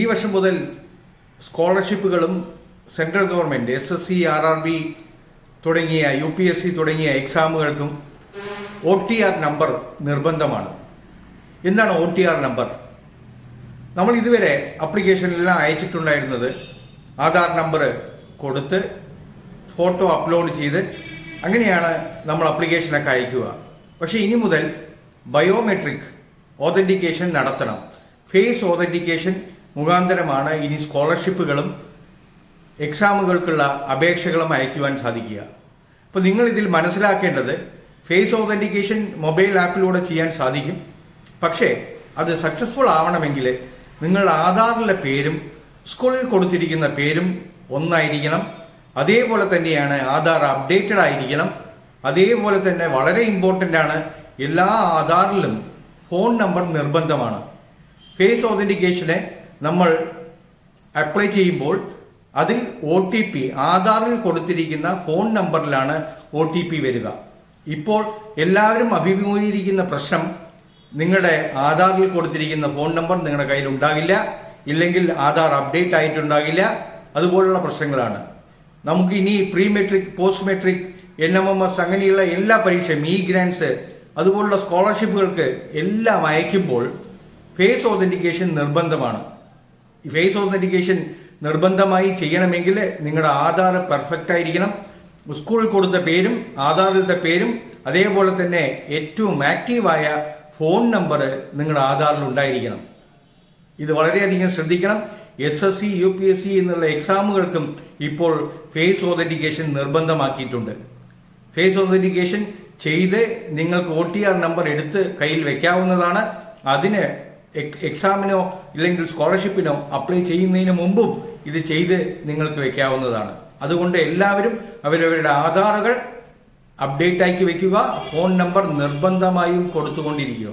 ഈ വർഷം മുതൽ സ്കോളർഷിപ്പുകളും central government S S C R R B തുടങ്ങിയ യു പി എസ് സി തുടങ്ങിയ എക്സാമുകൾക്കും ഒ ടി ആർ നമ്പർ നിർബന്ധമാണ്. എന്താണ് ഒ ടി ആർ നമ്പർ? നമ്മൾ ഇതുവരെ അപ്ലിക്കേഷനിലെല്ലാം അയച്ചിട്ടുണ്ടായിരുന്നത് ആധാർ നമ്പർ കൊടുത്ത് ഫോട്ടോ അപ്ലോഡ് ചെയ്ത് അങ്ങനെയാണ് നമ്മൾ അപ്ലിക്കേഷനൊക്കെ അയക്കുക. പക്ഷേ ഇനി മുതൽ ബയോമെട്രിക് ഓതന്റിക്കേഷൻ നടത്തണം. ഫേസ് ഓതന്റിക്കേഷൻ മുഖാന്തരമാണ് ഇനി സ്കോളർഷിപ്പുകളും എക്സാമുകൾക്കുള്ള അപേക്ഷകളും അയക്കുവാൻ സാധിക്കുക. അപ്പോൾ നിങ്ങൾ ഇതിൽ മനസ്സിലാക്കേണ്ടത് ഫേസ് ഓതന്റിക്കേഷൻ മൊബൈൽ ആപ്പിലൂടെ ചെയ്യാൻ സാധിക്കും. പക്ഷേ അത് സക്സസ്ഫുൾ ആവണമെങ്കിൽ നിങ്ങളുടെ ആധാറിലെ പേരും സ്കൂളിൽ കൊടുത്തിരിക്കുന്ന പേരും ഒന്നായിരിക്കണം. അതേപോലെ തന്നെയാണ് ആധാർ അപ്ഡേറ്റഡ് ആയിരിക്കണം. അതേപോലെ തന്നെ വളരെ ഇമ്പോർട്ടന്റ് ആണ് എല്ലാ ആധാറിലും ഫോൺ നമ്പർ നിർബന്ധമാണ്. ഫേസ് ഓതന്റിക്കേഷന് നമ്മൾ അപ്ലൈ ചെയ്യുമ്പോൾ അതിൽ ഒ ടി പി ആധാറിൽ കൊടുത്തിരിക്കുന്ന ഫോൺ നമ്പറിലാണ് ഒ ടി പി വരിക. ഇപ്പോൾ എല്ലാവരും അഭിമുഖീകരിക്കുന്ന പ്രശ്നം നിങ്ങളുടെ ആധാറിൽ കൊടുത്തിരിക്കുന്ന ഫോൺ നമ്പർ നിങ്ങളുടെ കയ്യിൽ ഉണ്ടാകില്ല ഇല്ലെങ്കിൽ ആധാർ അപ്ഡേറ്റ് ആയിട്ടുണ്ടാകില്ല അതുപോലുള്ള പ്രശ്നങ്ങളാണ്. നമുക്ക് ഇനി pre matric post matric N M M S അങ്ങനെയുള്ള എല്ലാ പരീക്ഷയും ഇ ഗ്രാൻസ് അതുപോലുള്ള സ്കോളർഷിപ്പുകൾക്ക് എല്ലാം അയക്കുമ്പോൾ ഫേസ് ഓതന്റിക്കേഷൻ നിർബന്ധമാണ്. ഫേസ് ഓതന്റിക്കേഷൻ നിർബന്ധമായി ചെയ്യണമെങ്കിൽ നിങ്ങളുടെ ആധാർ പെർഫെക്റ്റ് ആയിരിക്കണം. സ്കൂളിൽ കൊടുത്ത പേരും ആധാറിലത്തെ പേരും അതേപോലെ തന്നെ ഏറ്റവും ആക്റ്റീവായ ഫോൺ നമ്പർ നിങ്ങളുടെ ആധാറിൽ ഉണ്ടായിരിക്കണം. ഇത് വളരെയധികം ശ്രദ്ധിക്കണം. S S C U P S C എന്നുള്ള എക്സാമുകൾക്കും ഇപ്പോൾ ഫേസ് ഓതന്റിക്കേഷൻ നിർബന്ധമാക്കിയിട്ടുണ്ട്. ഫേസ് ഓതന്റിക്കേഷൻ ചെയ്ത് നിങ്ങൾക്ക് ഒ ടി ആർ നമ്പർ എടുത്ത് കയ്യിൽ വെക്കാവുന്നതാണ്. അതിന് എക്സാമിനോ ഇല്ലെങ്കിൽ സ്കോളർഷിപ്പിനോ അപ്ലൈ ചെയ്യുന്നതിന് മുമ്പും ഇത് ചെയ്ത് നിങ്ങൾക്ക് വെക്കാവുന്നതാണ്. അതുകൊണ്ട് എല്ലാവരും അവരവരുടെ ആധാറുകൾ അപ്ഡേറ്റ് ആക്കി വെക്കുക ഫോൺ നമ്പർ നിർബന്ധമായും കൊടുത്തുകൊണ്ടിരിക്കുക.